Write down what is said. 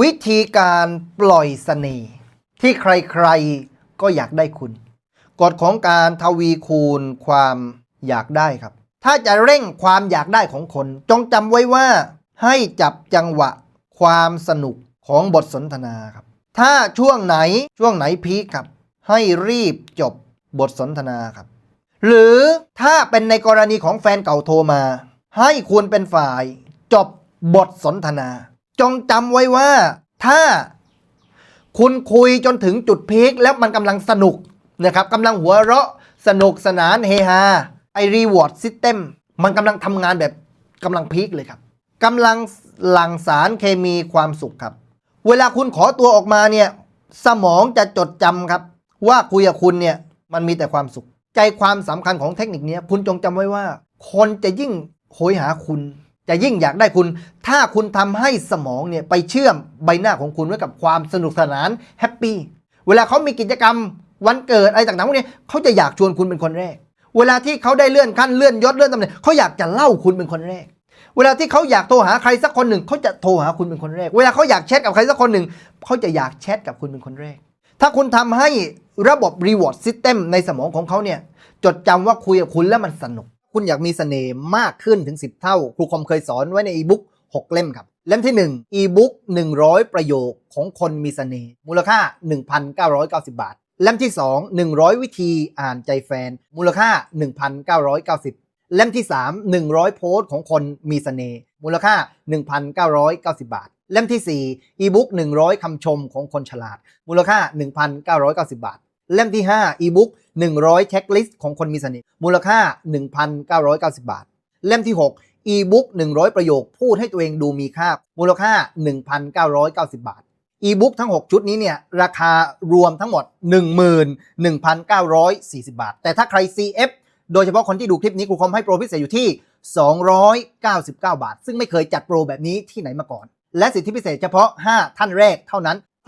วิธีการปล่อยเสน่ห์ที่ใครๆก็อยากได้คุณกฎของการทวีคูณความอยากได้ครับ ถ้าจะเร่งความอยากได้ของคน จงจำไว้ว่า ให้จับจังหวะความสนุกของบทสนทนาครับ ถ้าช่วงไหนช่วงไหนพีคครับ ให้รีบจบบทสนทนาครับ หรือถ้าเป็นในกรณีของแฟนเก่าโทรมา ให้คุณเป็นฝ่ายจบบทสนทนา จงจำไว้ว่า ถ้าคุณคุยจนถึงจุดพีคแล้วมันกำลังสนุกนะครับกำลังหัวเราะสนุกสนานเฮฮาไอรีวอร์ดซิสเต็มมันกำลังทำงานแบบกำลังพีคเลยครับกำลังหลั่งสารเคมีความสุขครับ เวลาคุณขอตัวออกมาเนี่ย สมองจะจดจำครับ ว่าคุยกับคุณเนี่ยมันมีแต่ความสุข ใจความสำคัญของเทคนิคนี้คุณจงจำไว้ว่า คนจะยิ่งโหยหาคุณ จะยิ่งอยากได้คุณ ถ้าคุณทำให้สมองเนี่ยไปเชื่อมใบหน้าของคุณไว้กับความสนุกสนานแฮปปี้เวลาเขามีกิจกรรมวันเกิดอะไรต่างๆพวกนี้เขาจะอยากชวนคุณเป็นคนแรก เวลาที่เขาได้เลื่อนขั้นเลื่อนยศเลื่อนตำแหน่งเขาอยากจะเล่าคุณเป็นคนแรก เวลาที่เขาอยากโทรหาใครสักคนหนึ่งเขาจะโทรหาคุณเป็นคนแรก เวลาเขาอยากแชทกับใครสักคนหนึ่งเขาจะอยากแชทกับคุณเป็นคนแรก ถ้าคุณทำให้ระบบ reward system ในสมองของเขาเนี่ยจดจำว่าคุยกับคุณแล้วมันสนุก คุณอยากมีเสน่ห์มากขึ้นถึง 10 เท่า ครูคอมเคยสอนไว้ในอีบุ๊ก6 เล่มครับ เล่มที่ 1 อีบุ๊ก100 ประโยคของคนมีเสน่ห์มูลค่า 1,990 บาท เล่มที่ 2 100 วิธีอ่านใจแฟน มูลค่า 1,990 เล่มที่ 3 100 โพสต์ของคนมีเสน่ห์มูลค่า 1,990 บาท เล่มที่ 4 อีบุ๊ก100คำชมของคนฉลาด มูลค่า 1,990 บาท เล่มที่ 5 อีบุ๊ก100 เช็คลิสต์ของคนมีเสน่ห์มูลค่า 1,990 บาท เล่มที่ 6 อีบุ๊ก100 ประโยคพูดให้ตัวเองดูมีค่า มูลค่า 1,990 บาท อีบุ๊กทั้ง 6 ชุดนี้เนี่ยราคารวมทั้งหมด 11,940 บาท แต่ถ้าใคร CF โดยเฉพาะคนที่ดูคลิปนี้ครูคอมให้โปรพิเศษอยู่ที่ 299 บาท ซึ่งไม่เคยจัดโปรแบบนี้ที่ไหนมาก่อน และสิทธิพิเศษเฉพาะ 5 ท่านแรกเท่านั้น